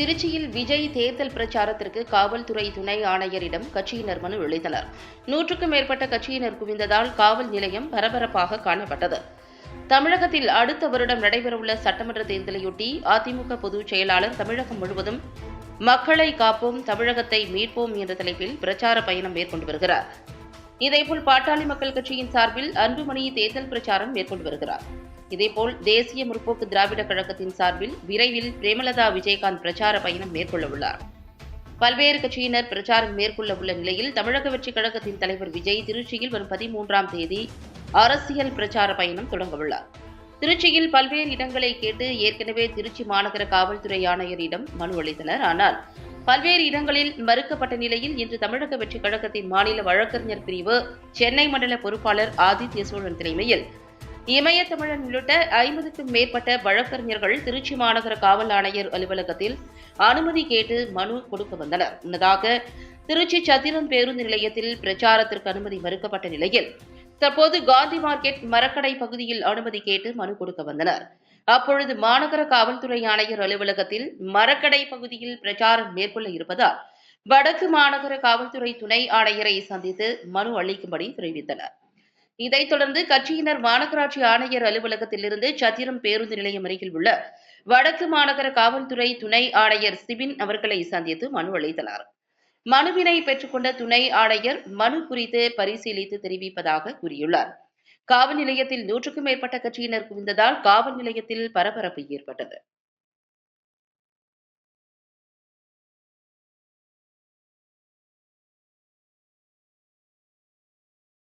திருச்சியில் விஜய் தேர்தல் பிரச்சாரத்திற்கு காவல்துறை துணை ஆணையரிடம் கட்சியினர் மனு எழுதினர் நூற்றுக்கும் மேற்பட்ட கட்சியினர் குவிந்ததால் காவல் நிலையம் பரபரப்பாக காணப்பட்டது. தமிழகத்தில் அடுத்த வருடம் நடைபெறவுள்ள சட்டமன்ற தேர்தலையொட்டி அதிமுக பொதுச் செயலாளர் தமிழகம் முழுவதும் மக்களை காப்போம் தமிழகத்தை மீட்போம் என்ற தலைப்பில் பிரச்சார பயணம் மேற்கொண்டு வருகிறார். இதேபோல் பாட்டாளி மக்கள் கட்சியின் சார்பில் அன்புமணி தேர்தல் பிரச்சாரம் மேற்கொண்டு வருகிறார். இதேபோல் தேசிய முற்போக்கு திராவிட கழகத்தின் சார்பில் விரைவில் பிரேமலதா விஜயகாந்த் பிரச்சார பயணம் மேற்கொள்ள உள்ளார். பல்வேறு கட்சியினர் பிரச்சாரம் மேற்கொள்ள உள்ள நிலையில் தமிழக வெற்றி கழகத்தின் தலைவர் விஜய் திருச்சியில் வரும் பதிமூன்றாம் தேதி அரசியல் பிரச்சார பயணம் தொடங்கவுள்ளார் திருச்சியில் பல்வேறு இடங்களை கேட்டு ஏற்கனவே திருச்சி மாநகர காவல்துறை ஆணையரிடம் மனு அளித்தனர். ஆனால் பல்வேறு இடங்களில் மறுக்கப்பட்ட நிலையில் இன்று தமிழக வெற்றி கழகத்தின் மாநில வழக்கறிஞர் பிரிவு சென்னை மண்டல பொறுப்பாளர் ஆதித்ய சோழன் தலைமையில் இமய தமிழன் உள்ளிட்ட ஐம்பதுக்கும் மேற்பட்ட வழக்கறிஞர்கள் திருச்சி மாநகர காவல் ஆணையர் அலுவலகத்தில் அனுமதி கேட்டு மனு கொடுக்க வந்தனர். முன்னதாக திருச்சி சத்திரம் பேருந்து நிலையத்தில் பிரச்சாரத்திற்கு அனுமதி மறுக்கப்பட்ட நிலையில் தற்போது காந்தி மார்க்கெட் மரக்கடை பகுதியில் அனுமதி கேட்டு மனு கொடுக்க வந்தனர். அப்பொழுது மாநகர காவல்துறை ஆணையர் அலுவலகத்தில் மரக்கடை பகுதியில் பிரச்சாரம் மேற்கொள்ள இருப்பதால் வடக்கு மாநகர காவல்துறை துணை ஆணையரை சந்தித்து மனு அளிக்கும்படி தெரிவித்தனர். இதைத் தொடர்ந்து கட்சியினர் மாநகராட்சி ஆணையர் அலுவலகத்திலிருந்து சத்திரம் பேருந்து நிலையம் அருகில் உள்ள வடக்கு மாநகர காவல்துறை துணை ஆணையர் சிவின் அவர்களை சந்தித்து மனு அளித்தனர். மனுவினை பெற்றுக்கொண்ட துணை ஆணையர் மனு குறித்து பரிசீலித்து தெரிவிப்பதாக கூறியுள்ளார். காவல் நிலையத்தில் நூற்றுக்கும் மேற்பட்ட கட்சியினர் குவிந்ததால் காவல் நிலையத்தில் பரபரப்பு ஏற்பட்டது.